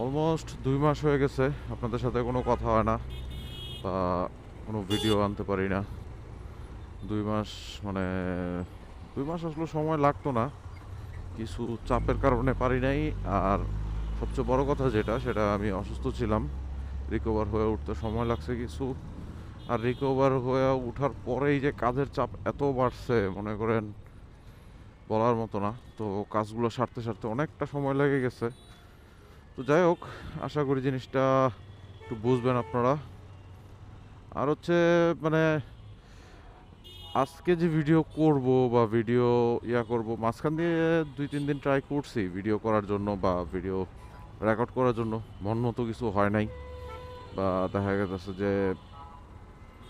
Almost দুই মাস হয়ে গেছে, আপনাদের সাথে কোনো কথা হয় না, বা কোনো ভিডিও আনতে পারি না। দুই মাস মানে দুই মাস আসলে সময় লাগতো না, কিছু চাপের কারণে পারি নাই, আর সবচেয়ে বড় কথা যেটা, সেটা আমি অসুস্থ ছিলাম রিকভার হয়ে উঠতে সময় লাগছে কিছু, আর রিকভার হয়ে ওঠার পরেই যে কাজের চাপ এত বাড়ছে, মনে করেন, বলার মতো না। তো কাজগুলো সারতে সারতে অনেকটা সময় লেগে গেছে। তো যাই হোক, আশা করি জিনিসটা একটু বুঝবেন আপনারা। আর হচ্ছে মানে আজকে যে ভিডিও করব বা ভিডিও ইয়া করব, মাঝখান দিয়ে দুই, তিন দিন ট্রাই করছি ভিডিও করার জন্য বা ভিডিও রেকর্ড করার জন্য। মন মতো কিছু হয় নাই বা দেখা গেছে যে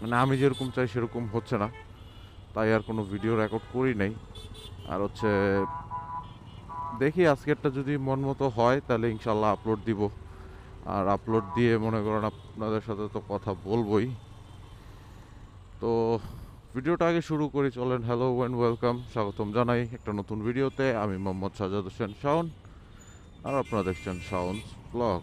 মানে আমি যেরকম চাই সেরকম হচ্ছে না। তাই আর কোনো ভিডিও রেকর্ড করি নাই। আর হচ্ছে দেখি আজকেরটা যদি মন মতো হয়, তাহলে ইনশাল্লাহ আপলোড দিব। আর আপলোড দিয়ে মনে করেন আপনাদের সাথে তো কথা বলবই। তো ভিডিওটা আগে শুরু করি, চলেন হ্যালো অ্যান্ড ওয়েলকাম স্বাগতম জানাই একটা নতুন ভিডিওতে আমি মোহাম্মদ সাজাদ হোসেন শাওন, আর আপনারা দেখছেন শাওন ব্লগ।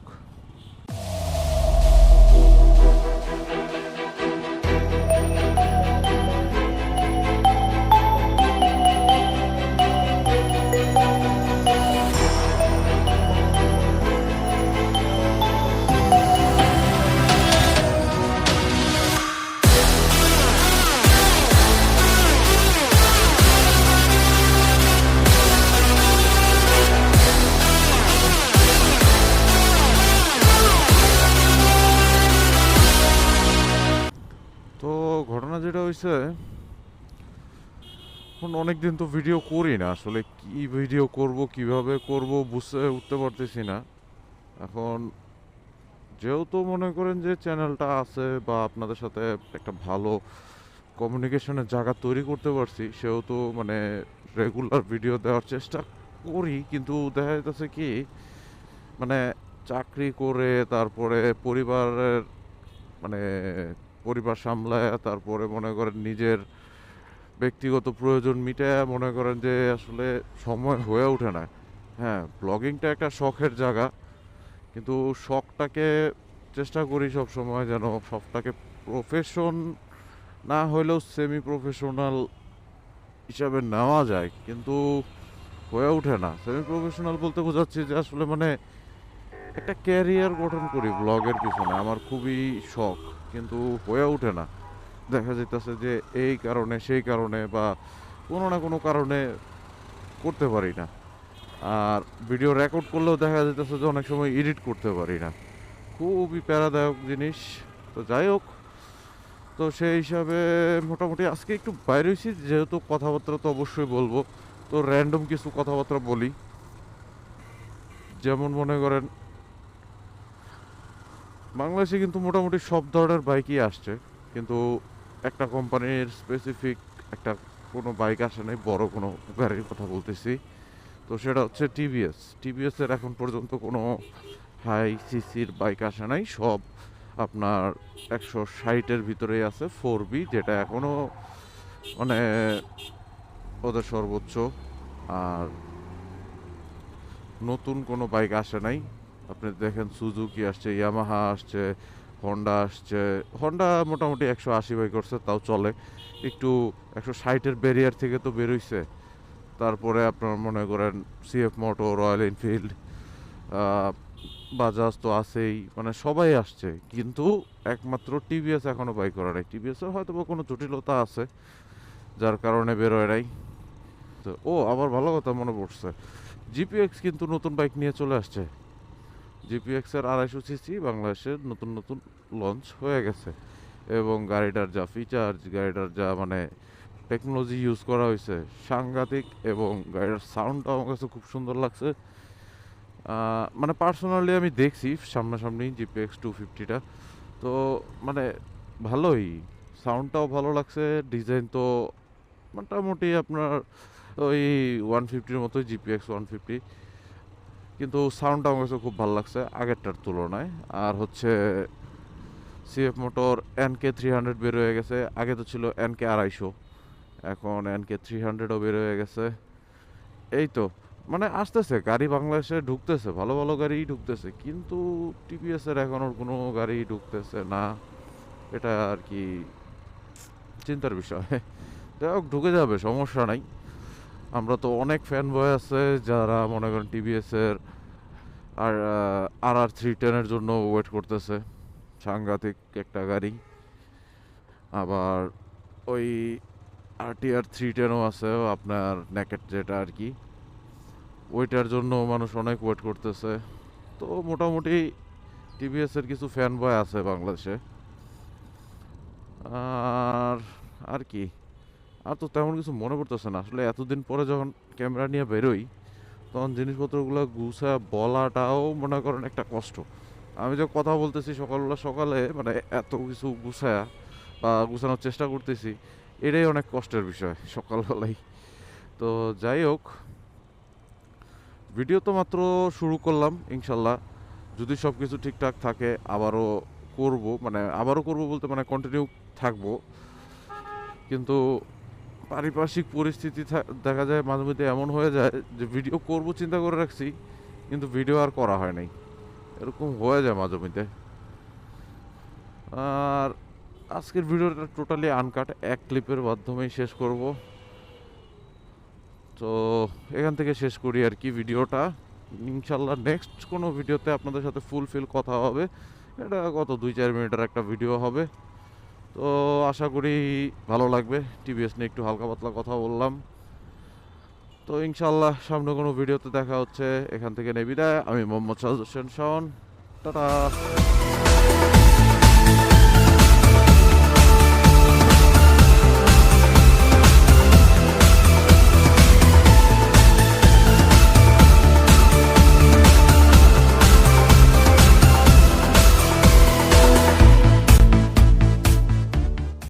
যেটা হয়েছে অনেক দিন তো ভিডিও করি না, আসলে কি ভিডিও করব, কীভাবে করব বুঝতে, উঠতে পারতেছি না। এখন যেহেতু মনে করেন যে চ্যানেলটা আছে বা আপনাদের সাথে একটা ভালো কমিউনিকেশনের জায়গা তৈরি করতে পারছি, সেহেতু মানে রেগুলার ভিডিও দেওয়ার চেষ্টা করি, কিন্তু দেখা যাচ্ছে কি মানে চাকরি করে, তারপরে পরিবারের মানে পরিবার সামলায়, তারপরে মনে করেন নিজের ব্যক্তিগত প্রয়োজন মিটায়, মনে করেন যে আসলে সময় হয়ে ওঠে না। হ্যাঁ ব্লগিংটা একটা শখের জায়গা, কিন্তু শখটাকে চেষ্টা করি সব সময় যেন শখটাকে প্রফেশন না হলেও সেমি প্রফেশনাল হিসাবে নেওয়া যায়, কিন্তু হয়ে ওঠে না। সেমি প্রফেশনাল বলতে বোঝাচ্ছি যে আসলে মানে একটা ক্যারিয়ার গঠন করি ব্লগের পিছনে, আমার খুবই শখ। কিন্তু হয়ে ওঠে না। দেখা যাইতেছে যে এই কারণে, সেই কারণে বা কোনো না কোনো কারণে করতে পারি না। আর ভিডিও রেকর্ড করলেও দেখা যাইতেছে যে অনেক সময় এডিট করতে পারি না। খুবই প্যারাদায়ক জিনিস। তো যাই হোক, তো সেই হিসাবে মোটামুটি আজকে একটু বাইরে হয়েছি যেহেতু কথাবার্তা তো অবশ্যই বলব। তো র্যান্ডম কিছু কথাবার্তা বলি। যেমন মনে করেন বাংলাদেশে কিন্তু মোটামুটি সব ধরনের বাইকই আসছে, কিন্তু একটা কোম্পানির স্পেসিফিক একটা কোনো বাইক আসে নাই, বড় কোনো গাড়ির কথা বলতেছি। তো সেটা হচ্ছে টিভিএস টিভিএস এর এখন পর্যন্ত কোনো হাই সিসির বাইক আসে নাই, সব আপনার একশো ষাটের ভিতরেই আছে ফোর বি যেটা এখনও মানে ওদের সর্বোচ্চ। আর নতুন কোনো বাইক আসে নাই আপনি দেখেন সুজুকি আসছে, ইয়ামাহা আসছে হন্ডা আসছে। হন্ডা মোটামুটি একশো আশি বাই করছে, তাও চলে। একটু একশো ষাটের ব্যারিয়ার থেকে তো বেরোইছে। তারপরে আপনার মনে করেন CF Moto Royal Enfield Bajaj তো আছেই মানে সবাই আসছে। কিন্তু একমাত্র টিভিএস এখনও বাই করা নাই। টিভিএসের হয়তো কোনো জটিলতা আছে, যার কারণে বেরোয় নাই। তো, ও, আবার ভালো কথা মনে পড়ছে। জিপিএক্স কিন্তু নতুন বাইক নিয়ে চলে আসছে। জিপিএক্স এর আড়াইশো সিসি বাংলাদেশের নতুন নতুন লঞ্চ হয়ে গেছে। এবং গাড়িটার যা ফিচার গাড়িটার যা মানে টেকনোলজি ইউজ করা হয়েছে, সাংঘাতিক এবং গাড়িটার সাউন্ডটা আমার কাছে খুব সুন্দর লাগছে। মানে পার্সোনালি আমি দেখছি সামনাসামনি জিপিএক্স টু ফিফটিটা তো মানে ভালোই সাউন্ডটাও ভালো লাগছে ডিজাইন তো মোটামুটি আপনার ওই ওয়ান ফিফটির মতোই, জিপিএক্স ওয়ান ফিফটি কিন্তু সাউন্ডটা আমার কাছে খুব ভালো লাগছে, আগেরটার তুলনায়। আর হচ্ছে CF motor N K three hundred বের হয়ে গেছে, আগে তো ছিল এন কে আড়াইশো, এখন এন কে থ্রি হান্ড্রেডও বের হয়ে গেছে। এই তো মানে আসতেছে, গাড়ি বাংলাদেশে ঢুকতেছে, ভালো ভালো গাড়ি ঢুকতেছে, কিন্তু টিপিএস এর এখনও কোনো গাড়ি ঢুকতেছে না, এটা আর কি চিন্তার বিষয়। যাই হোক, ঢুকে যাবে, সমস্যা নাই। আমরা তো অনেক ফ্যান বয় আছে যারা মনে করেন টিভিএস এর আর আর আর থ্রি টেনের জন্য ওয়েট করতেছে। সাংঘাতিক একটা গাড়ি। আবার ওই আর টি আর থ্রি টেনও আছে, আপনার নেকেট যেটা আর কি। ওইটার জন্য মানুষ অনেক ওয়েট করতেছে। তো মোটামুটি টিভিএস এর কিছু ফ্যান বয় আছে বাংলাদেশে। আর আর কি। আর তো তেমন কিছু মনে পড়তেছে না। আসলে এতদিন পরে যখন ক্যামেরা নিয়ে বেরোই, তখন জিনিসপত্রগুলো গুছা বলাটাও মনে করেন একটা কষ্ট। আমি যে কথা বলতেছি সকালবেলা সকালে মানে এত কিছু গুছায়া বা গুছানোর চেষ্টা করতেছি, এটাই অনেক কষ্টের বিষয় সকালবেলায় তো যাই হোক, ভিডিও তো মাত্র শুরু করলাম, ইনশাল্লাহ। যদি সব কিছু ঠিকঠাক থাকে, আবারও করব মানে আবারও করব বলতে মানে কন্টিনিউ থাকব। কিন্তু পারিপার্শ্বিক পরিস্থিতি দেখা যায় মাঝে মধ্যে এমন হয়ে যায় যে ভিডিও করব, চিন্তা করে রাখছি, কিন্তু ভিডিও আর করা হয় নাই। এরকম হয়ে যায় মাঝে মধ্যে। আর আজকের ভিডিওটা টোটালি আনকাট এক ক্লিপের মাধ্যমেই শেষ করব। তো এখান থেকে শেষ করি আর কি ভিডিওটা। ইনশাল্লাহ নেক্সট কোনো ভিডিওতে আপনাদের সাথে ফুলফিল কথা হবে। এটা কত দুই চার মিনিটের একটা ভিডিও হবে। তো আশা করি ভালো লাগবে। টিভিএস নিয়ে একটু হালকা পাতলা কথা বললাম। তো ইনশাল্লাহ সামনে কোনো ভিডিওতে দেখা হচ্ছে। এখান থেকে নেবিদায় আমি মোহাম্মদ সাজ হোসেন টাটা।